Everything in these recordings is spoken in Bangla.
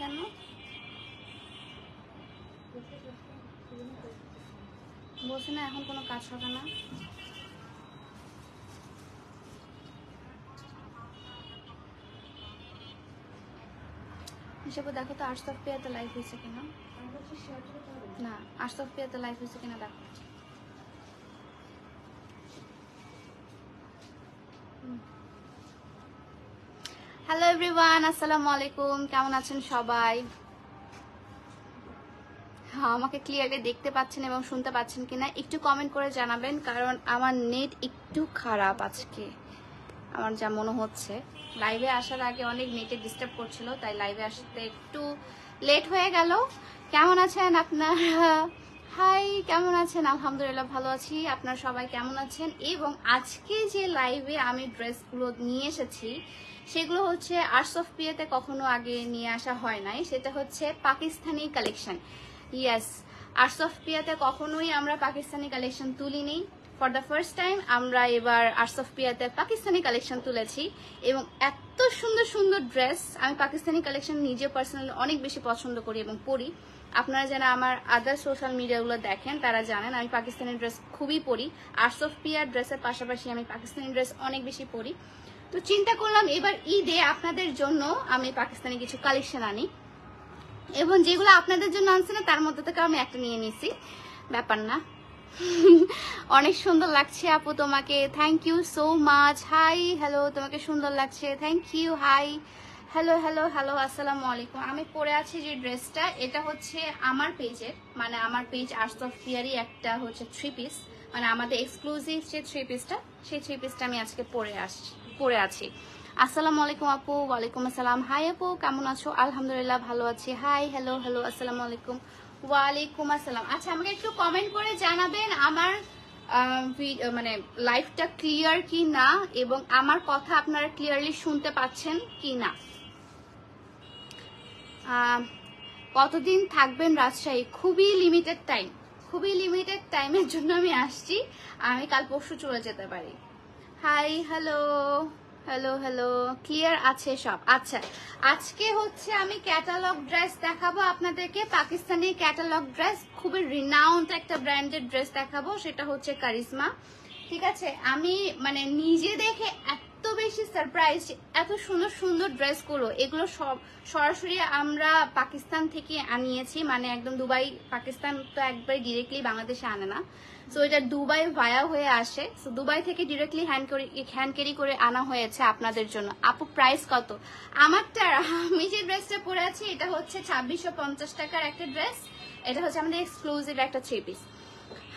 কেন? বলছে না, এখন কোনো কাজ হবে না। হিসাবে দেখো তো আশরাফ পিয়াতে লাইভ হয়েছে কিনা? না আশরাফ পিয়াতে লাইভ হয়েছে কিনা দেখো। হ্যালো এভরিওয়ান আসসালামু আলাইকুম কেমন আছেন সবাই? হ্যাঁ আমাকে ক্লিয়ারলি দেখতে পাচ্ছেন এবং শুনতে পাচ্ছেন কিনা একটু কমেন্ট করে জানাবেন, কারণ আমার নেট একটু খারাপ আজকে। আমার যা মনে হচ্ছে। লাইভে আসার আগে অনেক নেটে ডিস্টার্ব করছিল, তাই লাইভে আসতে একটু লেট হয়ে গেল। কেমন আছেন আপনার? হাই কেমন আছেন? আলহামদুলিল্লাহ ভালো আছি। আপনার সবাই কেমন আছেন? এবং আজকে যে লাইভে আমি ড্রেসগুলো নিয়ে এসেছি সেগুলো হচ্ছে আর্টস অফ পিয়াতে কখনো আগে নিয়ে আসা হয় নাই। সেটা হচ্ছে Pakistani collection yes arts of পিয়াতে কখনোই আমরা পাকিস্তানি কালেকশন তুলিনি। ফর দ্য ফার্স্ট টাইম আমরা এবার আর্টস অফ পিয়াতে পাকিস্তানি কালেকশন তুলেছি এবং এত সুন্দর সুন্দর ড্রেস আমি পাকিস্তানি কালেকশন নিজে পার্সোনালি অনেক বেশি পছন্দ করি এবং পরি। আপনারা যারা আমার আদার সোশ্যাল মিডিয়াগুলো দেখেন, তারা জানেন আমি পাকিস্তানি ড্রেস খুবই পরি। আর্টস অফ পিয়ার ড্রেসের পাশাপাশি আমি পাকিস্তানি ড্রেস অনেক বেশি পরি। তো চিন্তা করলাম এবার ঈদে আপনাদের জন্য আমি পাকিস্তানি কিছু কালেকশন আনি। এবং যেগুলো আপনাদের জন্য আনছে না, তার মধ্যে থেকে আমি একটা নিয়ে নিছি। ব্যাপার না। অনেক সুন্দর লাগছে আপু তোমাকে। Thank you so much hi hello তোমাকে সুন্দর লাগছে। Thank you hi hello hello hello আসসালামু আলাইকুম। আমি পরে আছি যে ড্রেসটা, এটা হচ্ছে আমার পেজের মানে আমার পেজ আর্টস অফ ফিয়ারই একটা হচ্ছে থ্রি পিস মানে আমাদের এক্সক্লুসিভ যে থ্রি পিসটা সেই থ্রি পিসটা আমি আজকে পরে আসছি। পরে আছি। আসসালামু আলাইকুম আপু, ওয়ালাইকুম আসসালাম। হাই আপু, কেমন আছো? আলহামদুলিল্লাহ ভালো আছি। হাই, হ্যালো হ্যালো, আসসালামু আলাইকুম। ওয়ালাইকুম আসসালাম। আচ্ছা আমাকে একটু কমেন্ট করে জানাবেন আমার মানে লাইফটা ক্লিয়ার কি না এবং আমার কথা আপনারা ক্লিয়ারলি শুনতে পাচ্ছেন কি না কতদিন থাকবেন রাজশাহী? খুবই লিমিটেড টাইম খুবই লিমিটেড টাইমের জন্য আমি আসছি। আমি কাল পরশু চলে যেতে পারি। Hi hello hello hello clear আছে সব। আচ্ছা আজকে হচ্ছে আমি ক্যাটালগ ড্রেস দেখাবো আপনাদেরকে। পাকিস্তানি ক্যাটালগ ড্রেস খুবই রিনাউন্ড একটা ব্র্যান্ডেড ড্রেস দেখাবো, সেটা হচ্ছে কারিশমা ঠিক আছে? আমি মানে নিজে দেখে এত বেশি সারপ্রাইজ এত সুন্দর সুন্দর ড্রেসগুলো, এগুলো সব সরাসরি আমরা পাকিস্তান থেকে আনিয়েছি। মানে একদম দুবাই, পাকিস্তান তো একবারে ডিরেক্টলি বাংলাদেশে আনে না। সো এটা দুবাই ভায়া হয়ে আসে। সো দুবাই থেকে ডিরেক্টলি হ্যান্ড করে হ্যান্ড ক্যারি করে আনা হয়েছে আপনাদের জন্য। আপু প্রাইস কত? আমারটা, আমি যে ড্রেসটা পরে আছি, এটা হচ্ছে ছাব্বিশশো পঞ্চাশ টাকার একটা ড্রেস এটা হচ্ছে আমাদের এক্সক্লুসিভ একটা থ্রি পিস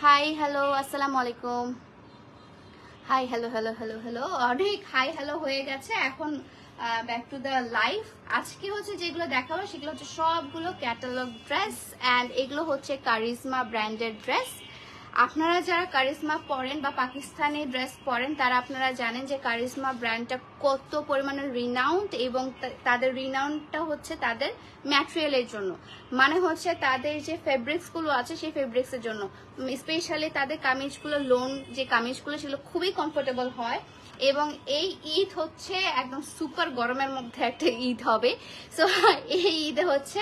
হাই হ্যালো আসসালামু আলাইকুম। Hi hello hello hello hello অনেক হাই হ্যালো হয়ে গেছে। এখন ব্যাক টু দ্য লাইফ আজকে হচ্ছে যেগুলো দেখাবো, সেগুলো হচ্ছে সবগুলো ক্যাটালগ ড্রেস অ্যান্ড এগুলো হচ্ছে কারিজমা ব্র্যান্ডেড ড্রেস আপনারা যারা কারিশমা পরেন বা পাকিস্তানি ড্রেস পরেন, তারা আপনারা জানেন যে কারিশমা ব্র্যান্ডটা কত পরিমাণে রিনাউন্ড এবং তাদের রিনাউন্ডটা হচ্ছে তাদের ম্যাটেরিয়ালের জন্য। মানে হচ্ছে তাদের যে ফেব্রিক্সগুলো আছে, সেই ফেব্রিক্সের জন্য। স্পেশালি তাদের কামিজগুলো লোন যে কামিজগুলো, সেগুলো খুবই কমফোর্টেবল হয় এবং এই ঈদ হচ্ছে একদম সুপার গরমের মধ্যে একটা ঈদ হবে। সো এই ঈদে হচ্ছে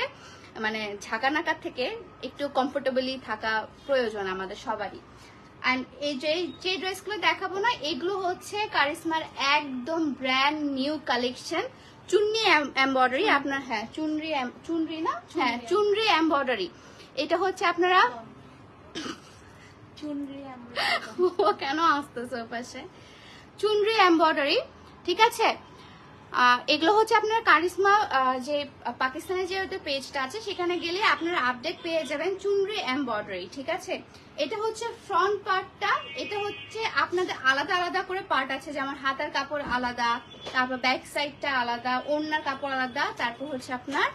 মানে ঝাঁকা নাকার থেকে একটু কমফোর্টেবলি থাকা প্রয়োজন আমাদের সবারই। অ্যান্ড এই যে যে ড্রেসগুলো দেখাবো না এগুলো হচ্ছে কারিশমার একদম ব্র্যান্ড নিউ কালেকশন চুন্নি এমব্রয়ডারি আপনার হ্যাঁ চুনরি চুনরি না? হ্যাঁ চুনরি এমব্রয়ডারি এটা হচ্ছে আপনারা ও কেন আসতেছে পাশে চুনরি এমব্রয়ডারি ঠিক আছে? এগুলো হচ্ছে আপনার কারিশমা যে পাকিস্তানের যে পেজটা আছে, সেখানে গেলে আপনারা আপডেট পেয়ে যাবেন চুনরি এমব্রয়ডারি ঠিক আছে? এটা হচ্ছে ফ্রন্ট পার্টটা এটা হচ্ছে আপনাদের আলাদা আলাদা করে পার্ট আছে, যেমন হাতার কাপড় আলাদা, তারপর ব্যাক সাইডটা আলাদা, ওড়নার কাপড় আলাদা, তারপর হচ্ছে আপনার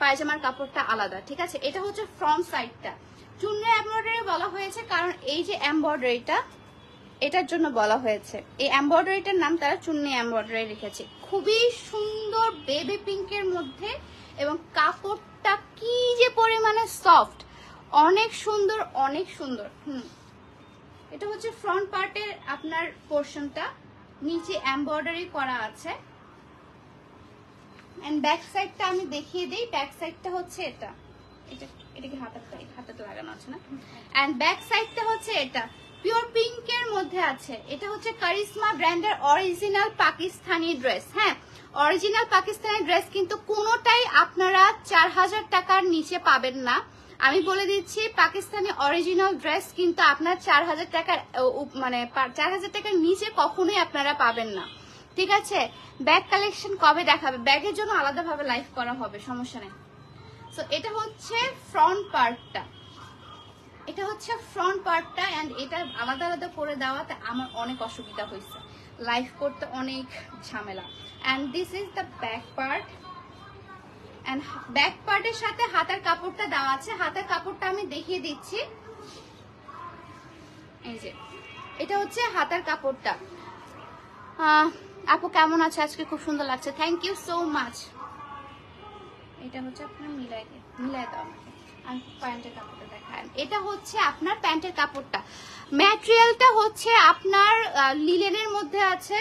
পায়জামার কাপড়টা আলাদা, ঠিক আছে? এটা হচ্ছে ফ্রন্ট সাইডটা চুনরি এমব্রয়ডারি বলা হয়েছে, কারণ এই যে এমব্রয়ডারিটা এটার জন্য বলা হয়েছে। এই এমব্রয়ডারিটার নাম তারা চুন্নি এমব্রয়ডারি রেখেছে। খুবই সুন্দর বেবি পিঙ্কের মধ্যে এবং কাপড়টা কি যে পরিমাণে সফট অনেক সুন্দর অনেক সুন্দর। হুম। এটা হচ্ছে ফ্রন্ট পার্টের আপনার পোর্শনটা নিচে এমব্রয়ডারি করা আছে। এন্ড ব্যাক সাইডটা আমি দেখিয়ে দিই। ব্যাক সাইডটা হচ্ছে এটা। এটা এটা কি হাতার হাতাতে লাগানো আছে না? এন্ড ব্যাক সাইডটা হচ্ছে এটা। পিওর পিঙ্কের মধ্যে আছে। এটা হচ্ছে কারিশমা ব্র্যান্ডের অরিজিনাল পাকিস্তানি ড্রেস হ্যাঁ? অরিজিনাল পাকিস্তানি ড্রেস কিন্তু কোনোটাই আপনারা চার হাজার টাকার নিচে পাবেন না। আমি বলে দিচ্ছি, পাকিস্তানি অরিজিনাল ড্রেস কিন্তু আপনার চার হাজার টাকার মানে চার হাজার টাকার নিচে কখনোই আপনারা পাবেন না। ঠিক আছে? ব্যাগ কালেকশন কবে দেখাবে? ব্যাগের জন্য আলাদাভাবে লাইভ করা হবে, সমস্যা নেই। সো এটা হচ্ছে ফ্রন্ট পার্টটা এটা হচ্ছে ফ্রন্ট পার্টটা অ্যান্ড এটা আলাদা আলাদা করে দেওয়াতে আমার অনেক অসুবিধা হয়েছে। লাইফ করতে অনেক ঝামেলা। And this is the back part and back পার্টের সাথে হাতের কাপড়টা দেওয়া আছে। হাতের কাপড়টা আমি দেখিয়ে দিচ্ছি। এই যে, এটা হচ্ছে হাতের কাপড়টা। আপু কেমন আছে? আজকে খুব সুন্দর লাগছে। থ্যাংক ইউ সো মাচ এটা হচ্ছে আপনার মিলাই মিলাই দাও আমাকে। আমি প্যান্টের কাপড়টা দেখায় এটা হচ্ছে আপনার প্যান্টের কাপড়টা। ম্যাটেরিয়ালটা হচ্ছে আপনার লিলেনের মধ্যে আছে।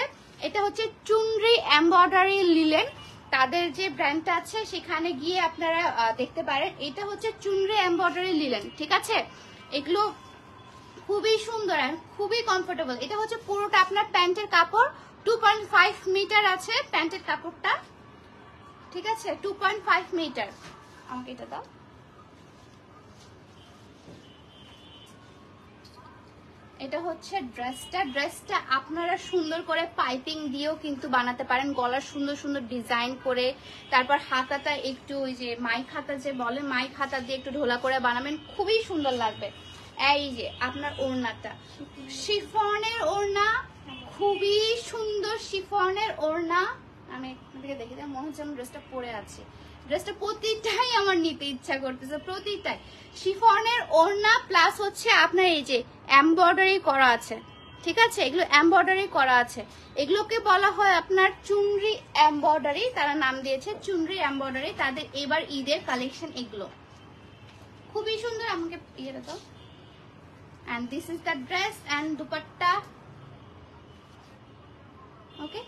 এটা হচ্ছে চুনরি এমব্রয়ডারি লিলেন। তাদের যে ব্র্যান্ডটা আছে, সেখানে গিয়ে আপনারা দেখতে পারেন। এটা হচ্ছে চুনরি এমব্রয়ডারি লিলেন, ঠিক আছে? এগুলো খুবই সুন্দর আর খুবই কমফোর্টেবল এটা হচ্ছে পুরোটা আপনার প্যান্টের কাপড়। টু পয়েন্ট ফাইভ মিটার আছে প্যান্টের কাপড়টা। ঠিক আছে? টু পয়েন্ট ফাইভ মিটার আমাকে এটা দাও। এটা হচ্ছে ড্রেসটা। ড্রেসটা আপনারা সুন্দর করে পাইপিং দিয়েও কিন্তু বানাতে পারেন। গলার সুন্দর সুন্দর ডিজাইন করে, তারপর হাতাটা একটু ওই যে মাইক হাতা যে বলে মাইক হাতা দিয়ে একটু ঢোলা করে বানাবেন, খুবই সুন্দর লাগবে। এই যে আপনার ওড়নাটা। শিফনের ওড়না, খুবই সুন্দর শিফনের ওড়না। আমি দেখে দেখি মনে হচ্ছে আমি ড্রেসটা পরে আছি। ড্রেসটা প্রতিটাই আমার নিতে ইচ্ছা করতেছে, প্রতিটাই। শিফনের ওড়না প্লাস হচ্ছে আপনার এই যে এমব্রয়ডারি করা আছে, ঠিক আছে? এগুলো এমব্রয়ডারি করা আছে। এগুলোকে বলা হয় আপনার চুনরি এমব্রয়ডারি তারা নাম দিয়েছে চুনরি এমব্রয়ডারি তাদের এবার ঈদের কালেকশন এগুলো। খুবই সুন্দর, আমাকে ইয়েটা দাও। And this is the dress and dupatta. Okay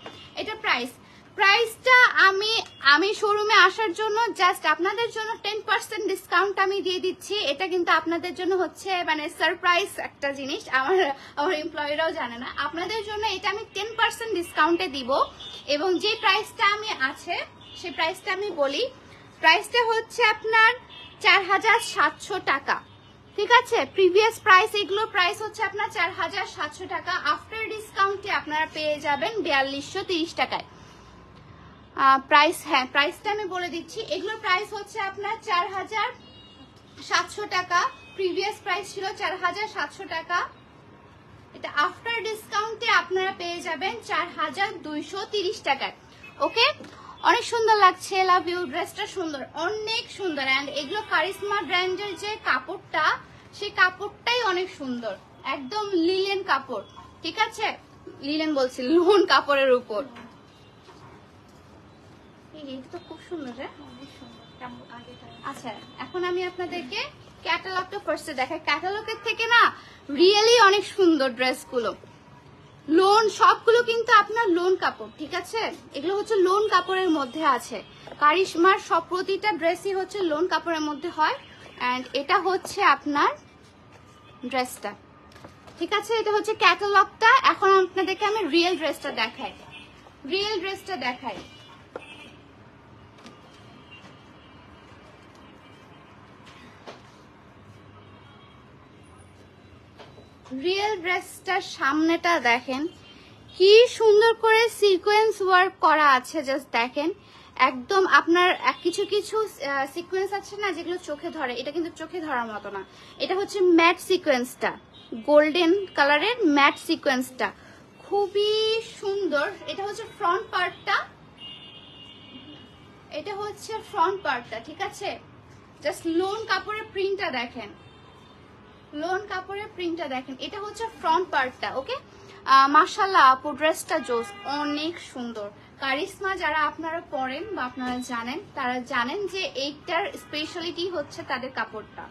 এটা প্রাইস প্রাইসটা আমি আমি শোরুমে আসার জন্য জাস্ট আপনাদের জন্য টেন পার্সেন্ট ডিসকাউন্ট আমি দিয়ে দিচ্ছি। এটা কিন্তু আপনাদের জন্য হচ্ছে মানে সারপ্রাইজ একটা জিনিস। আমার আমার এমপ্লয়িরাও জানে না। আপনাদের জন্য এটা আমি টেন পার্সেন্ট ডিসকাউন্টে দিব। এবং যে প্রাইসটা আমি আছে, সে প্রাইসটা আমি বলি। প্রাইসটা হচ্ছে আপনার চার হাজার সাতশো টাকা। ঠিক আছে? প্রিভিয়াস প্রাইস এগুলো প্রাইস হচ্ছে আপনার চার হাজার সাতশো টাকা। আফটার ডিসকাউন্টে আপনারা পেয়ে যাবেন বিয়াল্লিশশো তিরিশ টাকায়। প্রাইস হ্যাঁ প্রাইসটা আমি বলে দিচ্ছি। এগুলোর প্রাইস হচ্ছে আপনার চার হাজার সাতশো টাকা। প্রিভিয়াস প্রাইস ছিল চার হাজার সাতশো টাকা। এটা আফটার ডিসকাউন্টে আপনারা পেয়ে যাবেন চার হাজার দুইশো তিরিশ টাকায় ওকে অনেক সুন্দর লাগছে। লাভ ইউ ড্রেসটা সুন্দর, অনেক সুন্দর। অ্যান্ড এগুলো কারিশমা ব্র্যান্ডের যে কাপড়টা, সেই কাপড়টাই অনেক সুন্দর। একদম লিলেন কাপড়। ঠিক আছে? লিলেন বলছি, লোন কাপড়ের উপর। এটা তো খুব সুন্দর হ্যাঁ? আচ্ছা এখন আমি আপনাদেরকে ক্যাটালগটা ফার্স্টে দেখাই। ক্যাটালগের থেকে না রিয়েলি অনেক সুন্দর ড্রেসগুলো। লোন সবগুলো কিন্তু আপনার লোন কাপড় ঠিক আছে? এগুলো হচ্ছে লোন কাপড়ের মধ্যে আছে। কারিশমার সব প্রতিটা ড্রেসই হচ্ছে লোন কাপড়ের মধ্যে হয়। অ্যান্ড এটা হচ্ছে আপনার ড্রেসটা ঠিক আছে? এটা হচ্ছে ক্যাটালগটা এখন আপনাদেরকে আমি রিয়েল ড্রেসটা দেখাই। রিয়েল ড্রেসটা দেখাই। রিয়েল ড্রেসটার সামনেটা দেখেন। কি সুন্দর করে সিকোয়েন্স ওয়ার্ক করা আছে জাস্ট দেখেন। একদম আপনার কিছু কিছু সিকোয়েন্স আছে না যেগুলো চোখে ধরে। এটা কিন্তু চোখে ধরার মতো না। এটা হচ্ছে ম্যাট সিকোয়েন্সটা গোল্ডেন কালারের ম্যাট সিকোয়েন্সটা খুবই সুন্দর। এটা হচ্ছে ফ্রন্ট পার্টটা এটা হচ্ছে ফ্রন্ট পার্টটা ঠিক আছে? জাস্ট লোন কাপড়ের প্রিন্টটা দেখেন। লোন কাপড়ের প্রিন্টটা দেখেন। এটা হচ্ছে ফ্রন্ট পার্টটা ওকে মার্শাল্লাহ আপু ড্রেসটা জোস, অনেক সুন্দর। কারিশমা যারা আপনারা পরেন বা আপনারা জানেন, তারা জানেন যে এইটার স্পেশালিটি হচ্ছে তাদের কাপড়টা।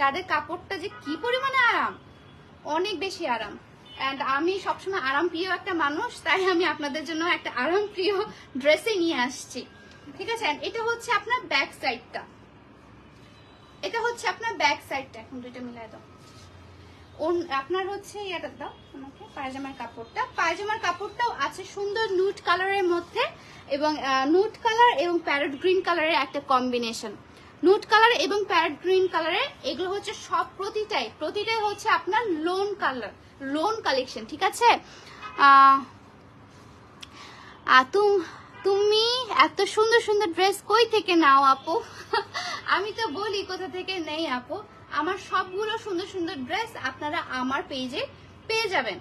তাদের কাপড়টা যে কি পরিমাণে আরাম! অনেক বেশি আরাম। অ্যান্ড আমি সবসময় আরাম প্রিয় একটা মানুষ, তাই আমি আপনাদের জন্য একটা আরাম প্রিয় ড্রেসে নিয়ে আসছি। ঠিক আছে? এটা হচ্ছে আপনার ব্যাক সাইডটা এটা হচ্ছে আপনার ব্যাক সাইডটা এখন দুইটা মিলাই দাও। আপনার হচ্ছে ইয়াটা দাও আমাকে, পায়জামার কাপড়টা। পায়জামার কাপড়টাও আছে সুন্দর নুট কালারের মধ্যে এবং নুট কালার এবং প্যারট গ্রিন কালারের একটা কম্বিনেশন নুট কালার এবং প্যারট গ্রিন কালারের এগুলো হচ্ছে সব প্রতিটাই প্রতিটাই হচ্ছে আপনার লোন কালার লোন কালেকশন ঠিক আছে? তুমি এত সুন্দর সুন্দর ড্রেস কই থেকে নাও আপু? আমি তো বলি কোথা থেকে নেই আপু। আমার সবগুলো সুন্দর সুন্দর ড্রেস আপনারা আমার পেজে পেয়ে যাবেন।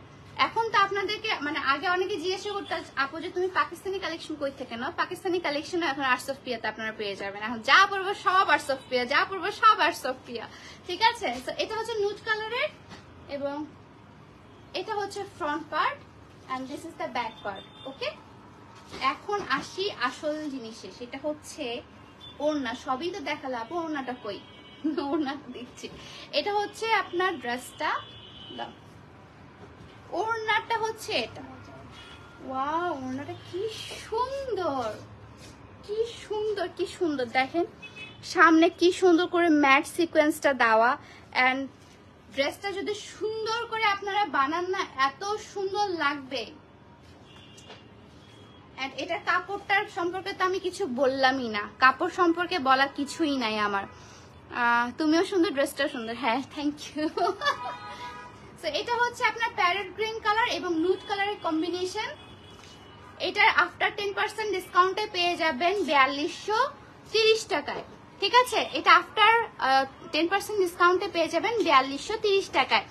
এখন তো আপনাদেরকে মানে আগে অনেকে জিজ্ঞাসা করতে, আপু যে তুমি পাকিস্তানি কালেকশন কই থেকে নাও? পাকিস্তানি কালেকশন এখন আর্টস অফ পিয়াতে আপনারা পেয়ে যাবেন। এখন যা পড়ব সব আর্টস অফ পিয়া যা পড়ব সব আর্টস অফ পিয়া ঠিক আছে? তো এটা হচ্ছে নুট কালারের এবং এটা হচ্ছে front part and this is the back part okay এখন আসি আসল জিনিসে, সেটা হচ্ছে ওড়না। সবই তো দেখালে আপু ওড়নাটা কই? ওড়নাটা দিচ্ছি। এটা হচ্ছে আপনার ড্রেসটা ওড়নাটা হচ্ছে এটা। ওয়াও, ওড়নাটা কি সুন্দর। কি সুন্দর কি সুন্দর। দেখেন, সামনে কি সুন্দর করে ম্যাট সিকোয়েন্সটা দেওয়া। অ্যান্ড ড্রেসটা যদি সুন্দর করে আপনারা বানান না, এত সুন্দর লাগবে। এটার কাপড়টার সম্পর্কে তো আমি কিছু বললামই না। কাপড় সম্পর্কে বলা কিছুই নাই আমার। তুমিও সুন্দর ড্রেসটা সুন্দর। হ্যাঁ থ্যাংক ইউ তো এটা হচ্ছে আপনার প্যারেট গ্রিন কালার এবং নুট কালারের কম্বিনেশন এটার আফটার টেন পার্সেন্ট ডিসকাউন্টে পেয়ে যাবেন বিয়াল্লিশশো তিরিশ টাকায়। ঠিক আছে? এটা আফটার টেন পার্সেন্ট ডিসকাউন্টে পেয়ে যাবেন বিয়াল্লিশশো তিরিশ টাকায়।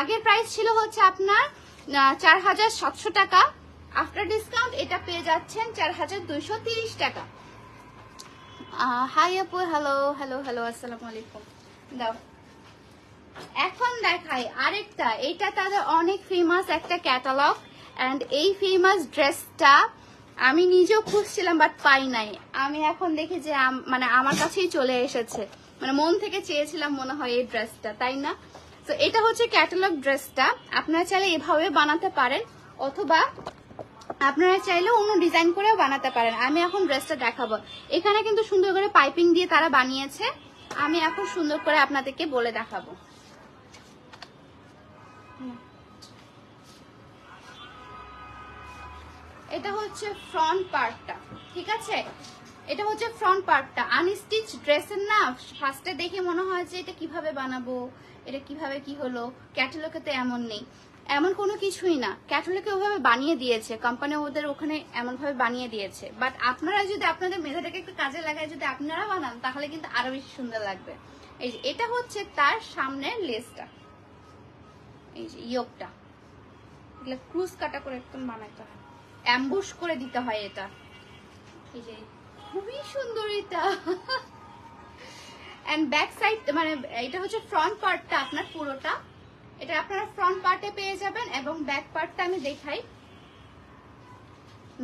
আগের প্রাইস ছিল হচ্ছে আপনার চার হাজার সাতশো টাকা। আফটার ডিসকাউন্ট এটা পেয়ে যাচ্ছেন চার হাজার দুইশো তিরিশ টাকা। হাই আপু হ্যালো হ্যালো হ্যালো আসসালামু আলাইকুম। দাও। এখন দেখাই আরেকটা এটা তাদের অনেক ফেমাস একটা ক্যাটালগ অ্যান্ড এই ফেমাস ড্রেসটা আমি নিজেও খুঁজছিলাম বাট পাই নাই। আমি এখন দেখি যে মানে আমার কাছেই চলে এসেছে। মানে মন থেকে চেয়েছিলাম মনে হয় এই ড্রেসটা তাই না? তো এটা হচ্ছে ক্যাটালগ ড্রেসটা আপনারা চাইলে এভাবে বানাতে পারেন, অথবা আপনারা চাইলে অন্য ডিজাইন করেও বানাতে পারেন। আমি এখন ড্রেসটা দেখাবো। এখানে কিন্তু সুন্দর করে পাইপিং দিয়ে তারা বানিয়েছে। আমি এখন সুন্দর করে আপনাদেরকে বলে দেখাবো। এটা হচ্ছে ফ্রন্ট পার্টটা ঠিক আছে? এটা হচ্ছে ফ্রন্ট পার্টটা আনস্টিচ ড্রেসের না ফার্স্টে দেখে মনে হয় যে এটা কীভাবে বানাবো, এটা কীভাবে কি হলো ক্যাটালগে তো এমন নেই। এমন কোনো কিছুই না। ক্যাটালগে ওভাবে বানিয়ে দিয়েছে। কোম্পানি ওদের ওখানে এমন ভাবে বানিয়ে দিয়েছে। বাট আপনারা যদি আপনাদের মেধাটাকে একটু কাজে লাগায় যদি আপনারা বানান, তাহলে কিন্তু আরও বেশি সুন্দর লাগবে। এই যে, এটা হচ্ছে তার সামনের লেসটা এই যে ইয়োকটা এগুলো ক্রুজ কাটা করে একদম বানাইতে হয়। অ্যাম্বুশ করে দিতে হয় এটা। এই যে, খুবই সুন্দর এটা। এন্ড ব্যাক সাইড মানে এটা হচ্ছে ফ্রন্ট পার্টটা আপনার পুরোটা। এটা আপনারা ফ্রন্ট পার্টে পেয়ে যাবেন এবং ব্যাক পার্টটা আমি দেখাই।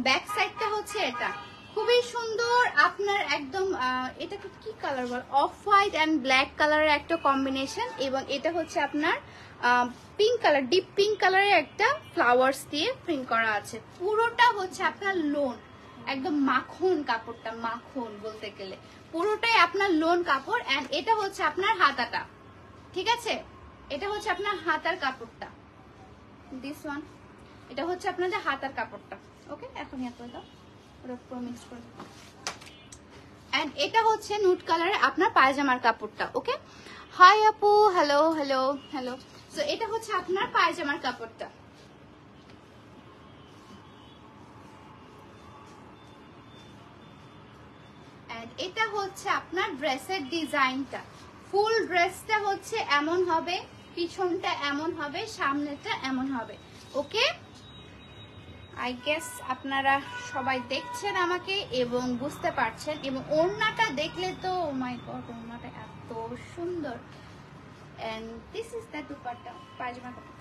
ব্যাক সাইডটা হচ্ছে এটা। খুবই সুন্দর আপনার একদম এটাকে কি কালার বল? অফ হোয়াইট অ্যান্ড ব্ল্যাক কালারের একটা কম্বিনেশন এবং এটা হচ্ছে আপনার পিঙ্ক কালার ডিপ পিঙ্ক কালারের একটা ফ্লাওয়ার্স দিয়ে প্রিন্ট করা আছে। পুরোটা হচ্ছে আপনার লোন একদম মাখন কাপড়টা, মাখন বলতে গেলে। পুরোটাই আপনার লোন কাপড় অ্যান্ড এটা হচ্ছে আপনার হাতাটা। ঠিক আছে? এটা হচ্ছে আপনার হাতার কাপড়টা। দিস ওয়ান এটা হচ্ছে আপনাদের হাতার কাপড়টা। ওকে এখন ইয়া করে দাও ওটা পুরো এন্ড এটা হচ্ছে নুট কালারের আপনার পায়জামার কাপড়টা ওকে হাই আপু হ্যালো হ্যালো হ্যালো সো এটা হচ্ছে আপনার পায়জামার কাপড়টা। এটা হচ্ছে আপনার ড্রেসের ডিজাইনটা ফুল ড্রেসটা হচ্ছে এমন হবে পিছনটা এমন হবে সামনেটা এমন হবে। ওকে? আই গেস আপনারা সবাই দেখছেন আমাকে এবং বুঝতে পারছেন এবং ওড়নাটা দেখলে তো মাই গড ওড়নাটা এত সুন্দর। And this is the dupatta, পায়জামা কাপড়।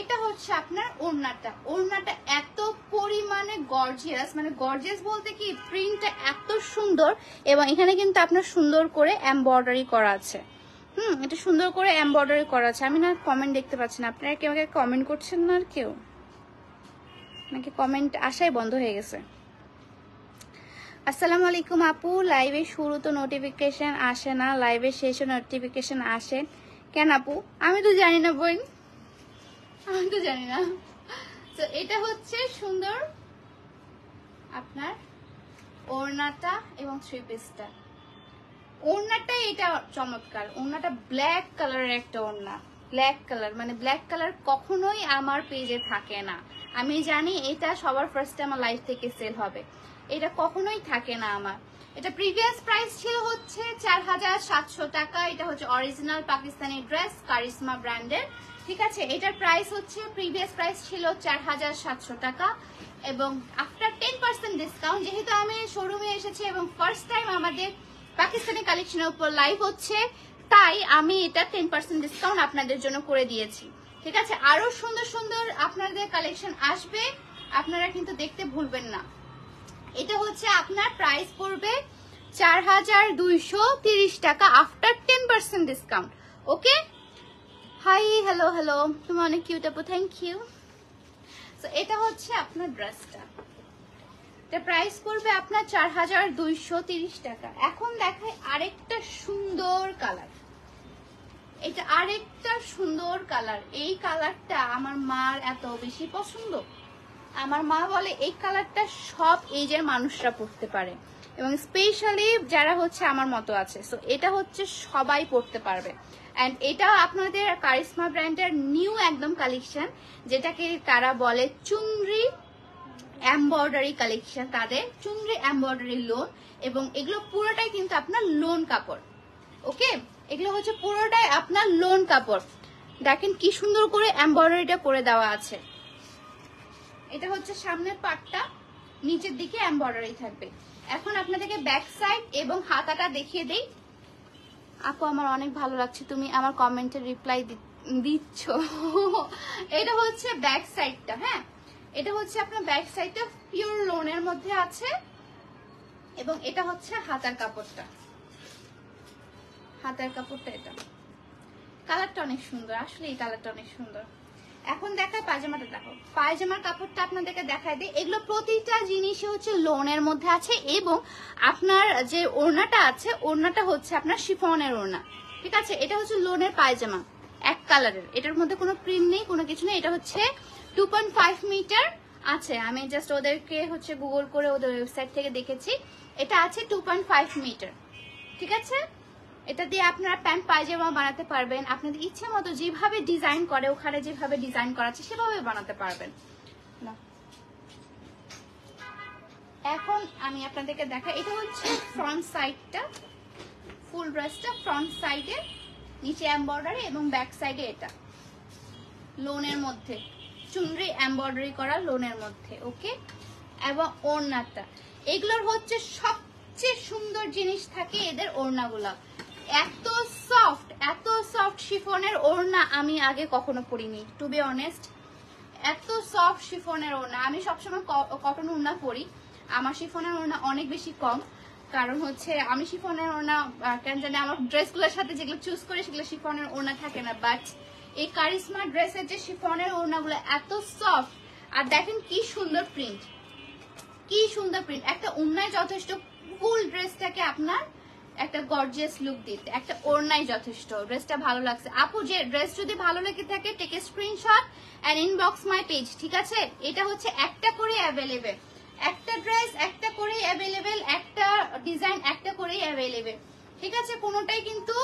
এটা হচ্ছে আপনার ওড়নাটা। ওড়নাটা এত পরিমাণে গর্জিয়াস মানে গর্জিয়াস বলতে কি প্রিন্টটা এত সুন্দর এবং এখানে কিন্তু আপনার সুন্দর করে এমব্রয়ডারি করা আছে। হুম, এটা সুন্দর করে এমব্রয়ডারি করা আছে। আমি না কমেন্ট দেখতে পাচ্ছি না। আপনারা কেউ আমাকে কমেন্ট করছেন না আর কেউ? নাকি কমেন্ট আসাই বন্ধ হয়ে গেছে? আসসালামু আলাইকুম আপু। লাইভে শুরু তো নোটিফিকেশন আসে না। লাইভে শেষে নোটিফিকেশন আসে। কেন আপু? আমি তো জানি না বই আমি তো জানি না। তো এটা হচ্ছে সুন্দর আপনার ওড়নাটা এবং থ্রি পিসটা। ওড়নাটা এটা চমৎকার। ওড়নাটা ব্ল্যাক কালারের একটা ওড়না। ব্ল্যাক কালার মানে ব্ল্যাক কালার কখনোই আমার পেজে থাকে না। আমি জানি এটা সবার ফার্স্টে আমার লাইফ থেকে সেল হবে। এটা কখনোই থাকে না আমার। এটা প্রিভিয়াস প্রাইস ছিল হচ্ছে চার হাজার সাতশো টাকা। এটা হচ্ছে অরিজিনাল পাকিস্তানি ড্রেস কারিশমা ব্র্যান্ডের ঠিক আছে, এটার প্রাইস হচ্ছে প্রিভিয়াস প্রাইস ছিল চার হাজার সাতশো টাকা এবং আফটার টেন পার্সেন্ট ডিসকাউন্ট যেহেতু আমি শোরুমে এসেছি এবং ফার্স্ট টাইম আমাদের পাকিস্তানি কালেকশনের উপর লাইভ হচ্ছে, তাই আমি এটা টেন পার্সেন্ট ডিসকাউন্ট আপনাদের জন্য করে দিয়েছি। ঠিক আছে, আরও সুন্দর সুন্দর আপনাদের কালেকশন আসবে, আপনারা কিন্তু দেখতে ভুলবেন না। এটা হচ্ছে আপনার প্রাইস পড়বে চার হাজার দুইশো তিরিশ টাকা after ten percent discount okay hi hello hello তুমি অনেক কিউট আপু থ্যাংক ইউ তো এটা হচ্ছে আপনার ড্রেসটা এটা প্রাইস পড়বে আপনার চার হাজার দুইশো তিরিশ টাকা। এখন দেখায় আরেকটা সুন্দর কালার এটা আরেকটা সুন্দর কালার এই কালারটা আমার মার এত বেশি পছন্দ। আমার মা বলে এই কালারটা সব এজের মানুষরা পড়তে পারে। এবং স্পেশালি যারা হচ্ছে আমার মতো আছে। সো এটা হচ্ছে সবাই পড়তে পারবে। অ্যান্ড এটা আপনাদের কারিশমা ব্র্যান্ডের নিউ একদম কালেকশন যেটাকে তারা বলে চুনরি এমব্রয়ডারি কালেকশন তাদের চুনরি এমব্রয়ডারি লোন এবং এগুলো পুরোটাই কিন্তু আপনার লোন কাপড়। ওকে এগুলো হচ্ছে পুরোটাই আপনার লোন কাপড়। দেখেন কি সুন্দর করে এমব্রয়ডারিটা করে দেওয়া আছে। এটা হচ্ছে সামনের পাটটা, নিচের দিকে এমব্রয়ডারি থাকবে। এখন আপনাদেরকে ব্যাক সাইড এবং হাতাটা দেখিয়ে দেই। আপু, আমার অনেক ভালো লাগছে। তুমি আমার কমেন্টের রিপ্লাই দিচ্ছ। এটা হচ্ছে ব্যাক সাইডটা হ্যাঁ? এটা হচ্ছে আপনার ব্যাক সাইডটা পিওর লোনের মধ্যে আছে। এবং এটা হচ্ছে হাতার কাপড়টা। হাতার কাপড়টা এটা। কালারটা অনেক সুন্দর। আসলে এই কালারটা অনেক সুন্দর। এখন দেখায় পায়জামাটা দেখো। পায়জামার কাপড়টা আপনাদেরকে দেখায় দিই। এগুলো প্রতিটা জিনিসই হচ্ছে লোনের মধ্যে আছে এবং আপনার যে ওড়নাটা আছে, ওড়নাটা হচ্ছে আপনার শিফনের ওড়না। ঠিক আছে? এটা হচ্ছে লোনের পায়জামা, এক কালারের। এটার মধ্যে কোনো প্রিন্ট নেই, কোনো কিছু নেই। এটা হচ্ছে টু পয়েন্ট ফাইভ মিটার আছে। আমি জাস্ট ওদেরকে হচ্ছে গুগল করে ওদের ওয়েবসাইট থেকে দেখেছি। এটা আছে টু পয়েন্ট ফাইভ মিটার। ঠিক আছে? এটা দিয়ে আপনারা প্যান্ট পায়জামা বানাতে পারবেন। আপনাদের ইচ্ছে মতো যেভাবে ডিজাইন করে, ওখানে যেভাবে ডিজাইন করা আছে, সেভাবে বানাতে পারবেন। এখন আমি আপনাদেরকে দেখাই এটা হচ্ছে ফ্রন্ট সাইডটা ফুল ড্রেসটা ফ্রন্ট সাইডে নিচে এমব্রয়ডারি এবং ব্যাক সাইডে এটা। লোনের মধ্যে। চুনরি এমব্রয়ডারি করা লোনের মধ্যে, ওকে? এবং ওড়নাটা। এগুলোর হচ্ছে সবচেয়ে সুন্দর জিনিস থাকে এদের ওড়নাগুলা। এত সফট এত সফট শিফনের ওড়না আমি আগে কখনো পরিনি টু বি অনেস্ট এত সফট শিফনের ওড়না। আমি সবসময় কটন ওড়না পরি। আমার শিফনের ওড়না অনেক বেশি কম। কারণ হচ্ছে আমি শিফনের ওড়না কেন জানি আমার ড্রেসগুলোর সাথে যেগুলো চুজ করি, সেগুলো শিফনের ওড়না থাকে না। বাট এই কারিশমা ড্রেসের যে শিফনের ওড়নাগুলো এত সফট আর দেখেন কি সুন্দর প্রিন্ট কি সুন্দর প্রিন্ট একটা ওড়নায় যথেষ্ট ফুল ড্রেসটাকে আপনার। একটা গর্জিয়াস লুক দিতে। একটা ওড়নাই যথেষ্ট। ড্রেসটা ভালো লাগছে। আপু, যে ড্রেস যদি ভালো লেগে থাকে take screenshot and inbox my page ঠিক আছে? এটা হচ্ছে একটা করে অ্যাভেলেবেল একটা ড্রেস, একটা করেই অ্যাভেলেবেল একটা ডিজাইন একটা করেই অ্যাভেলেবেল ঠিক আছে? কোনোটাই কিন্তু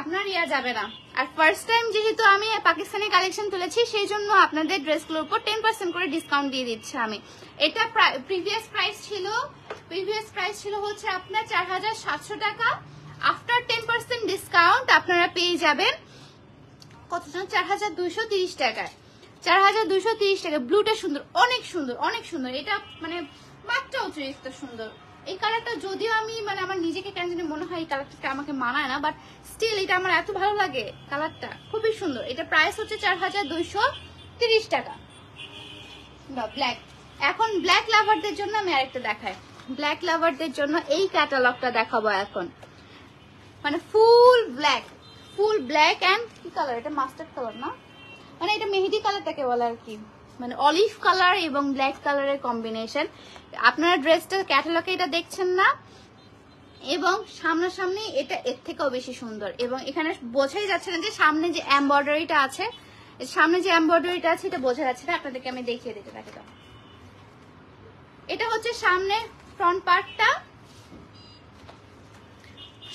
আপনার ইয়া যাবে না। আর ফার্স্ট টাইম যেহেতু আমি পাকিস্তানি কালেকশন তুলেছি সেই জন্য আপনাদের ড্রেসগুলোর উপর টেন পার্সেন্ট করে ডিসকাউন্ট দিয়ে দিচ্ছি আমি। এটা প্রিভিয়াস প্রাইস ছিল প্রিভিয়াস প্রাইস ছিল হচ্ছে আপনার চার হাজার সাতশো টাকা। আফটার টেন পার্সেন্ট ডিসকাউন্ট আপনারা পেয়ে যাবেন কত চার হাজার দুইশো তিরিশ টাকায়। চার হাজার দুইশো তিরিশ টাকা ব্লুটা সুন্দর, অনেক সুন্দর অনেক সুন্দর। এটা মানে মাত্রা অতিরিক্ত সুন্দর। এই কালারটা যদিও আমি মানে আমার নিজেকে কেন জানি মনে হয় এই কালারটা আমাকে মানায় না বাট স্টিল এটা আমার এত ভালো লাগে কালারটা খুবই সুন্দর। এটা প্রাইস হচ্ছে চার হাজার দুইশো তিরিশ টাকা। ব্ল্যাক এখন ব্ল্যাক লাভারদের জন্য আমি আরেকটা দেখাই। ব্ল্যাক লাভারদের জন্য এই ক্যাটালগটা দেখাবো এখন। মানে full black full black and কি কালার এটা মাস্টার্ড কালার না? মানে এটা মেহেদি কালারটাকে বলে আর কি। মানে অলিভ কালার এবং ব্ল্যাক কালারের কম্বিনেশন আপনারা ড্রেসটা ক্যাটালগে এটা দেখছেন না, এবং সামনাসামনি এটা এর থেকেও বেশি সুন্দর। এবং এখানে বোঝাই যাচ্ছে না যে সামনে যে এমব্রয়ডারিটা আছে, সামনে যে এমব্রয়ডারিটা আছে, এটা বোঝা যাচ্ছে না। আপনাদেরকে আমি দেখিয়ে দিতে দাও। এটা হচ্ছে সামনে ফ্রন্ট পার্টটা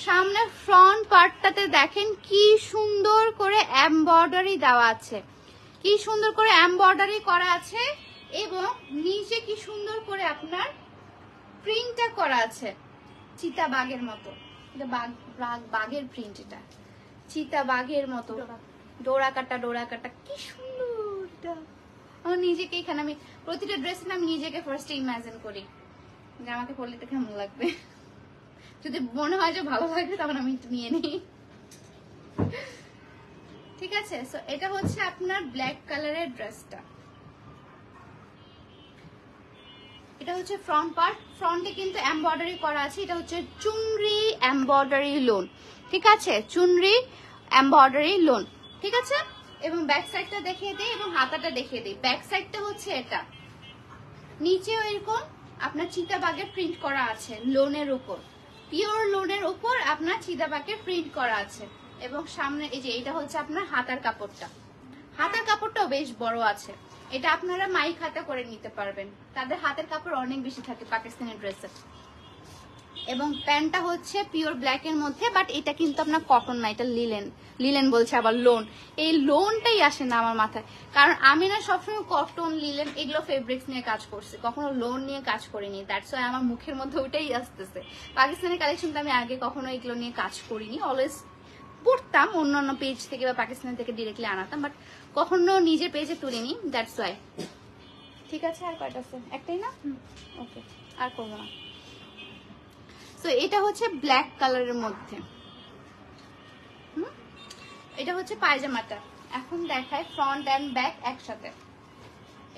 সামনে ফ্রন্ট পার্টটাতে দেখেন কি সুন্দর করে এমব্রয়ডারি দেওয়া আছে। কি সুন্দর করে এমব্রয়ডারি করা আছে। এবং নিচে কি সুন্দর করে আপনার প্রিন্টটা করা আছে? চিতা বাঘের মতো। এটা বাঘ বাঘ বাঘের প্রিন্ট এটা। চিতা বাঘের মতো। ডোরা। কাটা ডোরা কাটা কি সুন্দর এটা। আমার নিজেকে এখানে আমি প্রতিটা ড্রেস আমি নিজেকে ফার্স্টে ইমাজিন করি। যে আমাকে পরলে তো কেমন লাগবে? যদি মনে হয় যে ভালো লাগবে তখন আমি নিয়ে নিই। ঠিক আছে? সো এটা হচ্ছে আপনার ব্ল্যাক কালারের ড্রেসটা এটা হচ্ছে ফ্রন্ট পার্ট ফ্রন্টে কিন্তু এমব্রয়ডারি করা আছে। এটা হচ্ছে চুনরি এমব্রয়ডারি লোন ঠিক আছে? চুনরি এমব্রয়ডারি লোন ঠিক আছে? এবং ব্যাক সাইডটা দেখিয়ে দিই এবং হাতাটা দেখিয়ে দিই। ব্যাক সাইডটা হচ্ছে এটা। নিচেও এরকম আপনার চিতাবাগের প্রিন্ট করা আছে লোনের উপর। পিওর লোনের উপর আপনার চিতাবাগের প্রিন্ট করা আছে। এবং সামনে এই যে, এটা হচ্ছে আপনার হাতার কাপড়টা। হাতার কাপড়টাও বেশ বড় আছে। এটা আপনারা মাইক হাতে করে নিতে পারবেন। তাদের হাতের কাপড় অনেক বেশি থাকে পাকিস্তানি ড্রেসের। এবং প্যান্টটা হচ্ছে পিওর ব্ল্যাক এর মধ্যে, বাট এটা কিন্তু আপনার কটন না, এটা লিলেন। লিলেন বলছে আবার লোন। এই লোনটাই আসে না আমার মাথায়। কারণ আমি না সবসময় কটন, লিলেন এগুলো ফেব্রিক্স নিয়ে কাজ করছি। কখনো লোন নিয়ে কাজ করিনি। দ্যাটস ওয়াই আমার মুখের মধ্যে ওইটাই আসতেছে। পাকিস্তানি কালেকশন তো আমি আগে কখনো এগুলো নিয়ে কাজ করিনি। অলওয়েজ পড়তাম অন্য অন্য পেজ থেকে বা পাকিস্তান থেকে ডিরেক্টলি আনাতাম বাট কখনো নিজের পেজে তুলিনি দ্যাটস ওয়াই ঠিক আছে আর কয়টা আছে? একটাই না? ওকে আর করব না। সো এটা হচ্ছে ব্ল্যাক কালারের মধ্যে। হুম? এটা হচ্ছে পায়জামাটা। এখন দেখায় ফ্রন্ট অ্যান্ড ব্যাক একসাথে।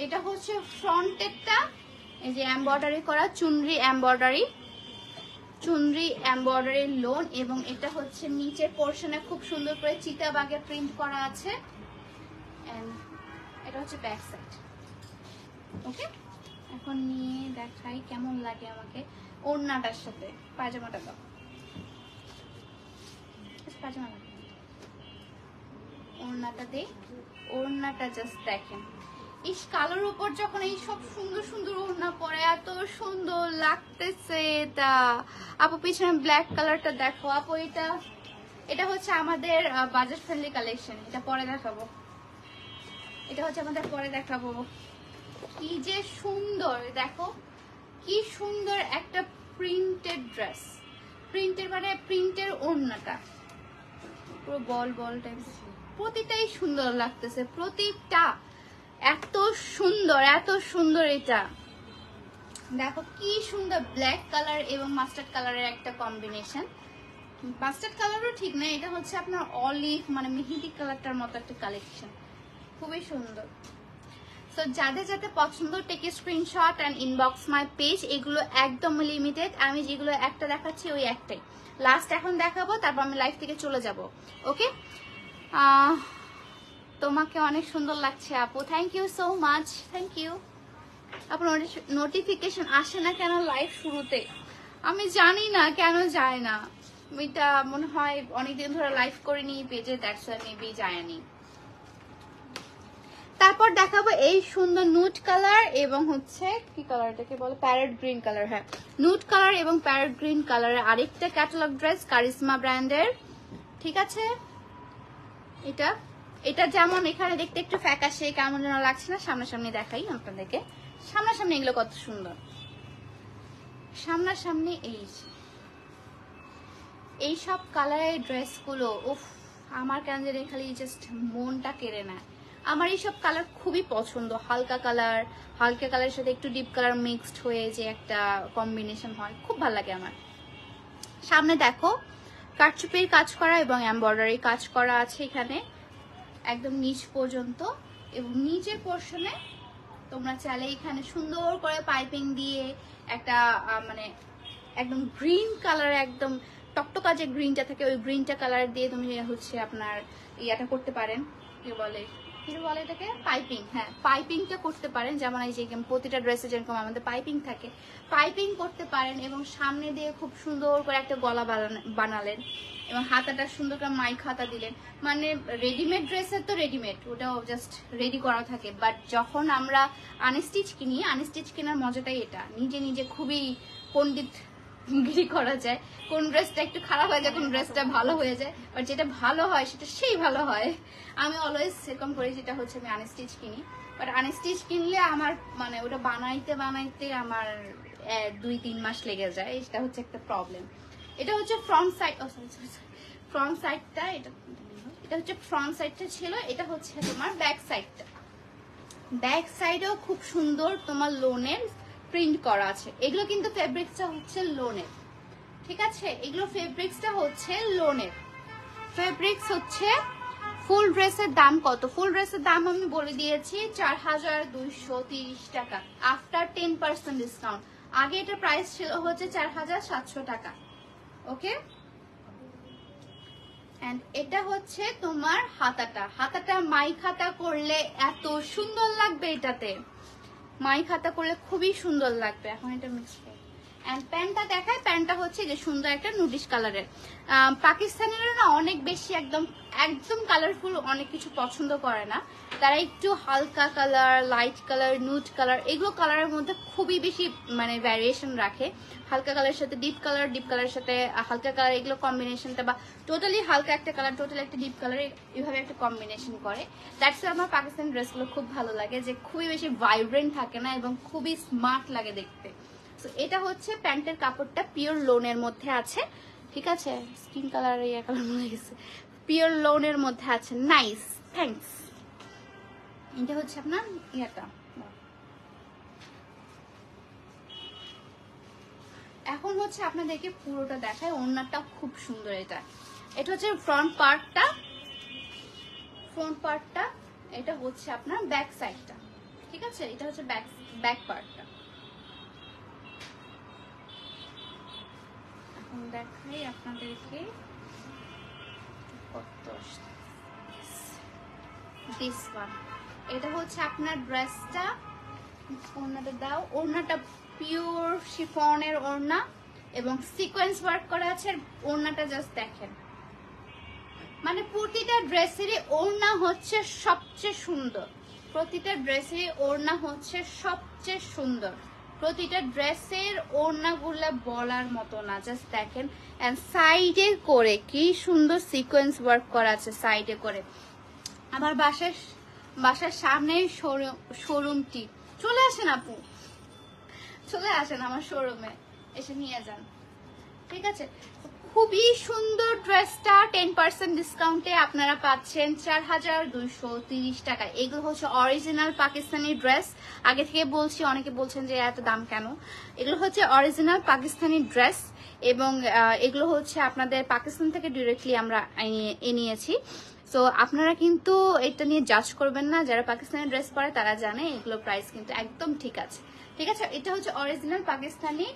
এটা হচ্ছে ফ্রন্টেরটা এই যে এমব্রয়ডারি করা chunri embroidery chunri embroidery lawn এবং এটা হচ্ছে নিচের পোর্শনে খুব সুন্দর করে চিতাবাগের প্রিন্ট করা আছে। And এটা হচ্ছে ব্যাক সাইড ওকে এখন নিয়ে দেখাই কেমন লাগে আমাকে ওড়নাটার সাথে, পায়জামাটা দাও। পায়জামা ওড়নাটা দে ওড়নাটা জাস্ট দেখেন। এই কালোর উপর যখন এই সব সুন্দর সুন্দর ওড়না পরে, এত সুন্দর লাগতেছে এটা। আপু, পিছনে ব্ল্যাক কালারটা দেখো। আপু, এটা এটা হচ্ছে আমাদের বাজার ফ্রেন্ডলি কালেকশন এটা পরে দেখাবো। এটা হচ্ছে আমাদের পরে দেখাবো। কি যে সুন্দর, দেখো। কি সুন্দর একটা প্রিন্টেড ড্রেস প্রিন্টের মানে প্রিন্টের ওড়নাটা। পুরো বল বল টাইপ প্রতিটাই সুন্দর লাগতেছে, প্রতিটা। এত সুন্দর এত সুন্দর এটা। দেখো কি সুন্দর ব্ল্যাক কালার এবং মাস্টার্ড কালারের একটা কম্বিনেশন মাস্টার্ড কালারও ঠিক না, এটা হচ্ছে আপনার অলিভ মানে মেহেদি কালারটার মতো একটা কালেকশন খুবই সুন্দর। সো যাদের যাতে পছন্দ take screenshot and inbox my page এগুলো একদম লিমিটেড আমি যেগুলো একটা দেখাচ্ছি, ওই একটাই। লাস্ট এখন দেখাবো, তারপর আমি লাইভ থেকে চলে যাব। ওকে তোমাকে অনেক সুন্দর লাগছে, আপু। Thank you so much thank you আপনার নোটিফিকেশন আসে না কেন লাইভ শুরুতে? আমি জানি না, কেন যায় না। এটা মনে হয় অনেকদিন ধরে লাইভ করিনি পেজে দ্যাটস মেবি যায়নি তারপর দেখাবো এই সুন্দর নুট কালার এবং হচ্ছে, কি কালার এটাকে বলে? প্যারেট গ্রিন কালার হ্যাঁ। নুট কালার এবং প্যারেট গ্রিন কালারের আরেকটা ক্যাটালগ ড্রেস কারিজমা ব্র্যান্ডের ঠিক আছে? এটা এটা যেমন এখানে দেখতে একটু ফ্যাকাশে, কেমন যেন লাগছে না, সামনাসামনি দেখাই আপনাদেরকে। সামনাসামনি এগুলো কত সুন্দর। সামনাসামনি এই। এই সব কালারের ড্রেসগুলো উফ, আমার কেন জানি খালি জাস্ট মনটা কেড়ে নেয়। আমার এইসব কালার খুবই পছন্দ। হালকা কালার হালকা কালারের সাথে একটু ডিপ কালার মিক্সড হয়ে যে একটা কম্বিনেশন হয়, খুব ভালো লাগে আমার। সামনে দেখো কাঠচুপির কাজ করা এবং এমব্রয়ডারি কাজ করা আছে এখানে, একদম নিচ পর্যন্ত এবং নিচের পোর্শনে তোমরা চাইলে এখানে সুন্দর করে পাইপিং দিয়ে একটা মানে একদম গ্রিন কালার একদম টকটকা যে গ্রিনটা থাকে, ওই গ্রিনটা কালার দিয়ে তুমি হচ্ছে আপনার ইয়াটা করতে পারেন। কি বলে? বলে এটাকে পাইপিং হ্যাঁ করতে পারেন। যেমন এই যে প্রতিটা ড্রেসে যেরকম আমাদের পাইপিং থাকে। পাইপিং করতে পারেন এবং সামনে দিয়ে খুব সুন্দর করে একটা গলা বানালেন এবং হাতাটা সুন্দর করে মাইক হাতা দিলেন। মানে রেডিমেড ড্রেসের তো রেডিমেড ওটাও জাস্ট রেডি করা থাকে। বাট যখন আমরা আনস্টিচ কিনি আনস্টিচ কেনার মজাটাই এটা। নিজে নিজে খুবই পণ্ডিত গিরি করা যায়। কোন ড্রেসটা একটু খারাপ হয়ে যায়, কোন ড্রেসটা ভালো হয়ে যায়। বাট যেটা ভালো হয়, সেটা সেই ভালো হয়। আমি অলওয়েজ সেরকম করি, যেটা হচ্ছে আমি আনস্টিচ কিনি। বাট আনস্টিচ কিনলে আমার মানে ওটা বানাইতে বানাইতে আমার দুই, তিন মাস লেগে যায়। এটা হচ্ছে একটা প্রবলেম এটা হচ্ছে front side oh sorry sorry front সাইডটা এটা এটা হচ্ছে ফ্রন্ট সাইডটা ছিল, এটা হচ্ছে তোমার ব্যাক সাইডটা ব্যাক সাইডেও খুব সুন্দর তোমার লোনের প্রিন্ট করা আছে। এগুলো কিন্তু ফেব্রিক্সটা হচ্ছে লোনের ঠিক আছে? এগুলো ফেব্রিক্সটা হচ্ছে লোনের ফেব্রিক্স হচ্ছে ফুল ড্রেসের দাম কত? ফুল ড্রেসের দাম আমি বলে দিয়েছি চার হাজার দুইশো তিরিশ টাকা। আফটার টেন পার্সেন্ট ডিসকাউন্ট আগে এটা প্রাইস ছিল হচ্ছে চার হাজার সাতশো টাকা। ওকে এটা হচ্ছে তোমার হাতাটা। হাতাটা মাই খাতা করলে এত সুন্দর লাগবে এটাতে। মাই খাতা করলে খুবই সুন্দর লাগবে। এখন এটা মিক্স এন্ড প্যান্টটা দেখায় প্যান্টটা হচ্ছে যে সুন্দর একটা নুডিশ কালারের পাকিস্তানিরা না অনেক বেশি একদম একদম কালারফুল অনেক কিছু পছন্দ করে না। তারা একটু হালকা colour light colour nude colour এগুলো কালারের মধ্যে খুবই বেশি মানে ভ্যারিয়েশন রাখে। হালকা কালারের সাথে ডিপ কালার ডিপ কালারের সাথে হালকা কালার এগুলো কম্বিনেশনটা বা টোটালি হালকা একটা কালার টোটালি একটা ডিপ কালার এইভাবে একটা কম্বিনেশন করে। দ্যাটস আমার পাকিস্তানি ড্রেসগুলো খুব ভালো লাগে, যে খুবই বেশি ভাইব্রেন্ট থাকে না এবং খুবই স্মার্ট লাগে দেখতে। এটা হচ্ছে প্যান্টের কাপড়টা পিওর লোনের মধ্যে আছে। ঠিক আছে? স্কিন কালার ইয়ে কালার মনে গেছে পিওর লোনের মধ্যে আছে। নাইস থ্যাঙ্কস এটা হচ্ছে আপনার ইয়েটা। এখন হচ্ছে আপনাদেরকে পুরোটা দেখায় ওড়নাটা খুব সুন্দর এটা। এটা হচ্ছে ফ্রন্ট পার্টটা ফ্রন্ট পার্টটা এটা হচ্ছে আপনার ব্যাক সাইডটা ঠিক আছে? এটা হচ্ছে ব্যাক ব্যাক পার্টটা এখন দেখাই আপনাদেরকে। এটা হচ্ছে আপনার ড্রেসটা ওড়নাটা দাও। ওড়নাটা পিওর শিফনের ওড়না এবং সিকোয়েন্স ওয়ার্ক করা আছে। ওড়নাটা জাস্ট দেখেন। মানে প্রতিটা ড্রেসেরই ওড়না হচ্ছে সবচেয়ে সুন্দর। প্রতিটা ড্রেসেরই ওড়না হচ্ছে সবচেয়ে সুন্দর। প্রতিটা ড্রেসের ওড়নাগুলো বলার মতো না জাস্ট দেখেন। এন্ড সাইডে করে কি সুন্দর সিকোয়েন্স ওয়ার্ক করা আছে সাইডে করে। আমার বাসার বাসার সামনে শোরুমটি চলে আসেন আপু। চলে আসেন আমার শোরুমে এসে নিয়ে যান। ঠিক আছে? খুবই সুন্দর ড্রেসটা টেন পার্সেন্ট ডিসকাউন্টে আপনারা পাচ্ছেন চার হাজার দুইশো তিরিশ টাকা। এগুলো হচ্ছে অরিজিনাল পাকিস্তানি ড্রেস আগে থেকে বলছি, অনেকে বলছেন যে এত দাম কেন? এগুলো হচ্ছে অরিজিনাল পাকিস্তানি ড্রেস এবং এগুলো হচ্ছে আপনাদের পাকিস্তান থেকে ডিরেক্টলি আমরা এনেছি। সো আপনারা কিন্তু এটা নিয়ে জাজ করবেন না। যারা পাকিস্তানি ড্রেস পরে, তারা জানে এগুলো প্রাইস কিন্তু একদম ঠিক আছে। ঠিক আছে? এটা হচ্ছে original Pakistani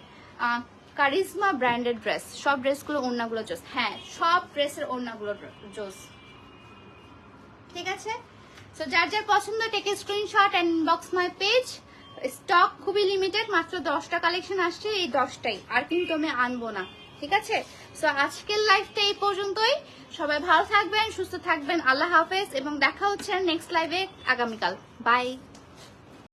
Karishma branded dress সব ড্রেসগুলো ওড়নাগুলো জোস। হ্যাঁ সব ড্রেসের ওড়নাগুলো জোস। ঠিক আছে? সো যার যার পছন্দ take screenshot and inbox my page stock খুবই লিমিটেড মাত্র দশটা কালেকশন আসছে, এই দশটাই। আর কিন্তু আমি আনব না। ঠিক আছে? সো আজকের লাইফটা এই পর্যন্তই। সবাই ভালো থাকবেন, সুস্থ থাকবেন। আল্লাহ হাফেজ এবং দেখা হচ্ছে নেক্সট লাইভে আগামীকাল। বাই